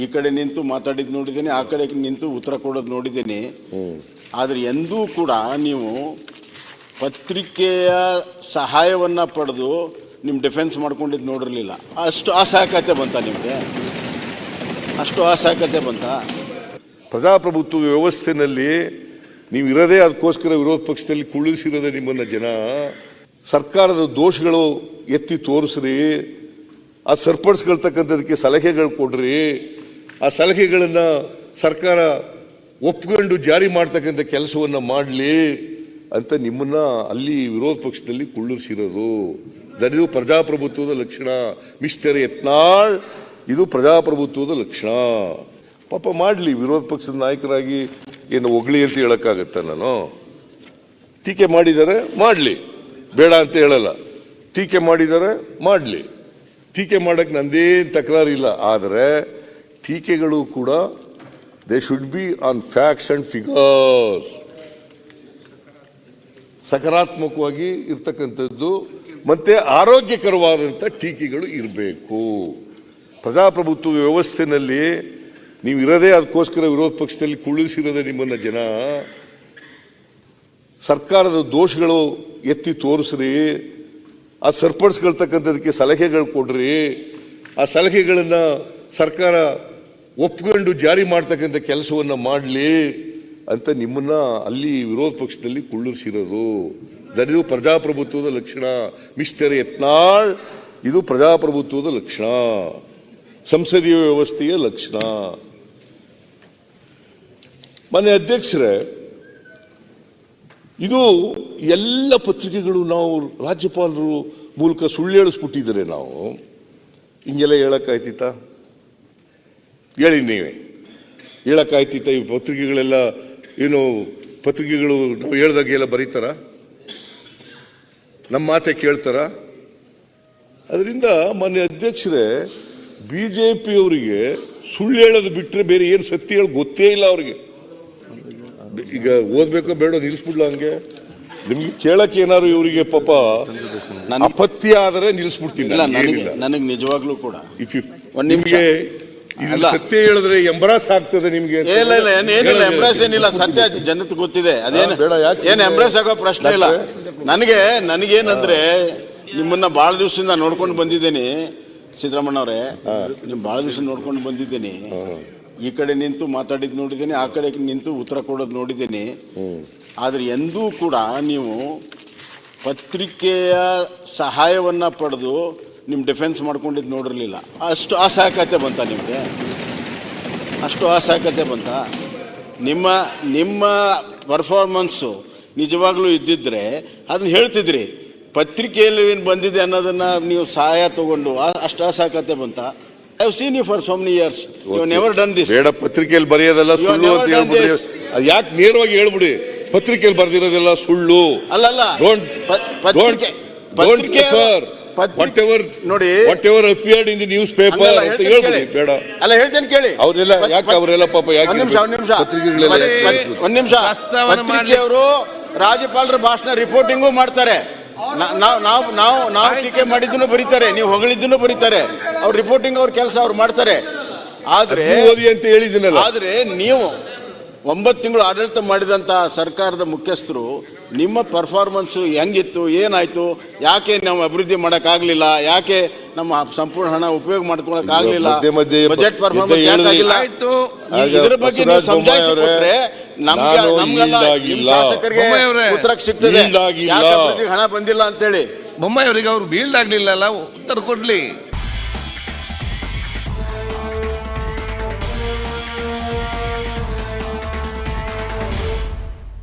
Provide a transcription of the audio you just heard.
ಈ ಕಡೆ ನಿಂತು ಮಾತಾಡಿದ್ ನೋಡಿದ್ದೀನಿ, ಆ ಕಡೆ ನಿಂತು ಉತ್ತರ ಕೊಡೋದು ನೋಡಿದ್ದೀನಿ. ಆದ್ರೆ ಎಂದೂ ಕೂಡ ನೀವು ಪತ್ರಿಕೆಯ ಸಹಾಯವನ್ನ ಪಡೆದು ನಿಮ್ಮ ಡಿಫೆನ್ಸ್ ಮಾಡ್ಕೊಂಡಿದ್ದು ನೋಡಿರಲಿಲ್ಲ. ಅಷ್ಟು ಅಸಹಕತೆ ಬಂತ ನಿಮಗೆ? ಅಷ್ಟು ಅಸಹಕತೆ ಬಂತ? ಪ್ರಜಾಪ್ರಭುತ್ವ ವ್ಯವಸ್ಥೆನಲ್ಲಿ ನೀವು ಇರೋದೇ ಅದಕ್ಕೋಸ್ಕರ ವಿರೋಧ ಪಕ್ಷದಲ್ಲಿ ಕುಳ್ಳಿಸಿರೋದೇ ನಿಮ್ಮನ್ನ ಜನ. ಸರ್ಕಾರದ ದೋಷಗಳು ಎತ್ತಿ ತೋರಿಸ್ರಿ, ಆ ಸರ್ಪಡ್ಸ್ಗಳ್ತಕ್ಕಂಥದಕ್ಕೆ ಸಲಹೆಗಳು ಕೊಡ್ರಿ. ಆ ಸಲಹೆಗಳನ್ನು ಸರ್ಕಾರ ಒಪ್ಕೊಂಡು ಜಾರಿ ಮಾಡ್ತಕ್ಕಂಥ ಕೆಲಸವನ್ನು ಮಾಡಲಿ ಅಂತ ನಿಮ್ಮನ್ನ ಅಲ್ಲಿ ವಿರೋಧ ಪಕ್ಷದಲ್ಲಿ ಕುಳ್ಳಿರಿಸಿರೋದು. ದರಿದು ಪ್ರಜಾಪ್ರಭುತ್ವದ ಲಕ್ಷಣ. ಮಿಸ್ಟರ್ ಯತ್ನಾಳ್, ಇದು ಪ್ರಜಾಪ್ರಭುತ್ವದ ಲಕ್ಷಣ. ಪಾಪ ಮಾಡಲಿ, ವಿರೋಧ ಪಕ್ಷದ ನಾಯಕರಾಗಿ ಏನು ಒಗಳಿ ಅಂತ ಹೇಳೋಕ್ಕಾಗತ್ತ ನಾನು? ಟೀಕೆ ಮಾಡಿದ್ದಾರೆ ಮಾಡಲಿ. ಬೇಡ ಅಂತ ಹೇಳಲ್ಲ. ಟೀಕೆ ಮಾಡಿದ್ದಾರೆ ಮಾಡಲಿ. ಟೀಕೆ ಮಾಡೋಕ್ಕೆ ನಂದೇನು ತಕರಾರಿಲ್ಲ. ಆದರೆ ಟೀಕೆಗಳು ಕೂಡ they should be on facts and figures ಸಕಾರಾತ್ಮಕವಾಗಿ ಇರ್ತಕ್ಕಂಥದ್ದು ಮತ್ತೆ ಆರೋಗ್ಯಕರವಾದಂಥ ಟೀಕೆಗಳು ಇರಬೇಕು. ಪ್ರಜಾಪ್ರಭುತ್ವ ವ್ಯವಸ್ಥೆಯಲ್ಲಿ ನೀವು ಇರದೇ ಅದಕ್ಕೋಸ್ಕರ ವಿರೋಧ ಪಕ್ಷದಲ್ಲಿ ಕುಳ್ಳಿಸಿರೋದೇ ನಿಮ್ಮನ್ನು ಜನ. ಸರ್ಕಾರದ ದೋಷಗಳು ಎತ್ತಿ ತೋರಿಸ್ರಿ. ಆ ಸರಿಪಡಿಸ್ಕೊಳ್ತಕ್ಕಂಥದಕ್ಕೆ ಸಲಹೆಗಳು ಕೊಡ್ರಿ. ಆ ಸಲಹೆಗಳನ್ನು ಸರ್ಕಾರ ಒಪ್ಕೊಂಡು ಜಾರಿ ಮಾಡ್ತಕ್ಕಂಥ ಕೆಲಸವನ್ನು ಮಾಡಲಿ ಅಂತ ನಿಮ್ಮನ್ನ ಅಲ್ಲಿ ವಿರೋಧ ಪಕ್ಷದಲ್ಲಿ ಕುಳ್ಳಿಸಿರೋದು ದರಿದು ಪ್ರಜಾಪ್ರಭುತ್ವದ ಲಕ್ಷಣ. ಮಿಸ್ಟರ್ ಯತ್ನಾಳ್, ಇದು ಪ್ರಜಾಪ್ರಭುತ್ವದ ಲಕ್ಷಣ. ಸಂಸದೀಯ ವ್ಯವಸ್ಥೆಯ ಲಕ್ಷಣ. ಮನೆ ಅಧ್ಯಕ್ಷರೇ, ಇದು ಎಲ್ಲ ಪತ್ರಿಕೆಗಳು ನಾವು ರಾಜ್ಯಪಾಲರು ಮೂಲಕ ಸುಳ್ಳು ಹೇಳಿಸ್ಬಿಟ್ಟಿದ್ದಾರೆ ನಾವು. ಹಿಂಗೆಲ್ಲ ಹೇಳಕ್ಕಾಯ್ತಿತ್ತ? ಹೇಳಿ ನೀವೇ. ಹೇಳಕ್ಕಾಯ್ತಿತ್ತ ಈ ಪತ್ರಿಕೆಗಳೆಲ್ಲ ಏನು ಪತ್ರಿಕೆಗಳು ನಾವು ಹೇಳ್ದಾಗೆಲ್ಲ ಬರೀತಾರ? ನಮ್ಮ ಮಾತೆ ಕೇಳ್ತಾರ? ಅದರಿಂದ ಮಾನ್ಯ ಅಧ್ಯಕ್ಷರೇ ಬಿಜೆಪಿಯವರಿಗೆ ಸುಳ್ಳು ಹೇಳೋದು ಬಿಟ್ಟರೆ ಬೇರೆ ಏನು ಸತ್ಯ ಹೇಳಿ ಗೊತ್ತೇ ಇಲ್ಲ ಅವ್ರಿಗೆ. ಈಗ ಓದಬೇಕೋ ಬೇಡ ನಿಲ್ಲಿಸ್ಬಿಡ್ಲ ಹಂಗೆ? ನಿಮ್ಗೆ ಕೇಳಕ್ಕೆ ಏನಾದ್ರು ಇವರಿಗೆ ಪಾಪ ಅಪತ್ತಿ ಅಪತ್ಯ ಆದರೆ ನಿಲ್ಲಿಸ್ಬಿಡ್ತೀನಿ ನಾನು, ನನಗೆ ನನಗೆ ನಿಜವಾಗ್ಲೂ ಕೂಡ. ನಿಮ್ಗೆ ಇದು. ಸತ್ಯ ಹೇಳಿದ್ರೆ ಎಂಬ್ರಾಸ್ ಆಗ್ತದೆ ನಿಮ್ಗೆ ಇಲ್ಲ ಇಲ್ಲ ಏನಿಲ್ಲ ಎಂಬ್ರಾಸ್ ಏನಿಲ್ಲ. ಸತ್ಯ ಜನತೆ ಗೊತ್ತಿದೆ. ಅದೇನು? ಏನ್ ಎಂಬ್ರೆಸ್ ಆಗೋ ಪ್ರಶ್ನೆ ಇಲ್ಲ. ನನಗೆ ನನಗೇನಂದ್ರೆ ನಿಮ್ಮನ್ನ ಬಹಳ ದಿವಸದಿಂದ ನೋಡ್ಕೊಂಡು ಬಂದಿದ್ದೀನಿ ಸಿದ್ದರಾಮಣ್ಣ ಅವರೇ ನಿಮ್ ಬಹಳ ದಿವಸ ನೋಡ್ಕೊಂಡು ಬಂದಿದ್ದೀನಿ. ಈ ಕಡೆ ನಿಂತು ಮಾತಾಡಿದ್ ನೋಡಿದ್ದೀನಿ ಆ ಕಡೆ ನಿಂತು ಉತ್ತರ ಕೊಡೋದು ನೋಡಿದ್ದೀನಿ. ಆದ್ರೆ ಎಂದೂ ಕೂಡ ನೀವು ಪತ್ರಿಕೆಯ ಸಹಾಯವನ್ನ ಪಡೆದು ನಿಮ್ ಡಿಫೆನ್ಸ್ ಮಾಡ್ಕೊಂಡಿದ್ದು ನೋಡಿರಲಿಲ್ಲ. ಅಷ್ಟು ಅಸಹಕತೆ ಬಂತ ನಿಮಗೆ? ಅಷ್ಟು ಅಸಹಕತೆ ಬಂತ? ನಿಮ್ಮ ನಿಮ್ಮ ಪರ್ಫಾರ್ಮೆನ್ಸು ನಿಜವಾಗ್ಲೂ ಇದ್ದಿದ್ರೆ ಅದನ್ನ ಹೇಳ್ತಿದ್ರಿ. ಪತ್ರಿಕೆಯಲ್ಲಿ ಏನು ಬಂದಿದೆ ಅನ್ನೋದನ್ನ ನೀವು ಸಹಾಯ ತಗೊಂಡು ಅಷ್ಟು ಅಸಹಕತೆ ಬಂತ? I have seen you for so many years you never done this ಬೇಡ ಪತ್ರಿಕೆಯಲ್ಲಿ ಬರೆಯೋದಲ್ಲ ಸುಳ್ಳು ಅಂತ ಹೇಳ್ಬಿಡಿ. ಯಾಕೆ ನೇರವಾಗಿ ಹೇಳ್ಬಿಡಿ? ಪತ್ರಿಕೆಯಲ್ಲಿ ಬರೆದಿರೋದೆಲ್ಲ ಸುಳ್ಳು. ಅಲ್ಲಲ್ಲ. Don't don't don't don't refer whatever ನೋಡಿ. Whatever appeared in the newspaper ಅಂತ ಹೇಳ್ಬಿಡಿ ಬೇಡ. ಅಲ್ಲ ಹೇಳ್ತೇನೆ ಕೇಳಿ. ಅವರೆಲ್ಲ ಯಾಕೆ ಅವರೆಲ್ಲ ಪಾಪ ಯಾಕೆ ಒಂದ್ ನಿಮಿಷ ಒಂದ್ ನಿಮಿಷ. ಒಂದ್ ನಿಮಿಷ. ಪತ್ರಿಕೆಯವರು ರಾಜ್ಯಪಾಲರ ಭಾಷಣ ರಿಪೋರ್ಟಿಂಗು ಮಾಡ್ತಾರೆ. ನಾವು ನಾವು ನಾವು ನಾವು ಟೀಕೆ ಮಾಡಿದ್ದನ್ನು ಬರೀತಾರೆ. ನೀವು ಹೊಗಳಿದ್ದನ್ನು ಬರೀತಾರೆ. ಅವ್ರ ರಿಪೋರ್ಟಿಂಗ್ ಅವ್ರ ಕೆಲಸ ಅವ್ರು ಮಾಡ್ತಾರೆ. ಆದ್ರೆ ನೀವು ಓದಿ ಅಂತ ಹೇಳಿದ್ದೀನಲ್ಲ. ಆದ್ರೆ ನೀವು ಒಂಬತ್ತು ತಿಂಗಳು ಆಡಳಿತ ಮಾಡಿದಂತ ಸರ್ಕಾರದ ಮುಖ್ಯಸ್ಥರು ನಿಮ್ಮ ಪರ್ಫಾರ್ಮೆನ್ಸು ಹೆಂಗಿತ್ತು ಏನಾಯ್ತು ಯಾಕೆ ನಾವು ಅಭಿವೃದ್ಧಿ ಮಾಡೋಕ್ಕಾಗಲಿಲ್ಲ ಯಾಕೆ ನಮ್ಮ ಸಂಪೂರ್ಣ ಹಣ ಉಪಯೋಗ ಮಾಡ್ಕೊಳಕ್ ಆಗ್ಲಿಲ್ಲ ಮಧ್ಯೆ ಮಧ್ಯೆ ಬಜೆಟ್ ಪರ್ಫಾರ್ಮೆನ್ಸ್. ಯಾಕಾಗಿಲ್ಲ ಆಯ್ತು. ಇದ್ರ ಬಗ್ಗೆ ನೀವು ಸಮಜಾಯಿಸಿಕೊಟ್ರೆ ನಮ್ಗೆ ನಮ್ಗೆಲ್ಲ. ಶಾಸಕರಿಗೆ ಉತ್ತರಕ್ಕೆ ಸಿಗ್ತದೆ ಹಣ ಬಂದಿಲ್ಲ ಅಂತೇಳಿ ಬೊಮ್ಮಾಯಿ ಅವರಿಗೆ ಅವ್ರು ಬೀಲ್ಡ್ ಆಗ್ಲಿಲ್ಲ ಉತ್ತರ ಕೊಡ್ಲಿ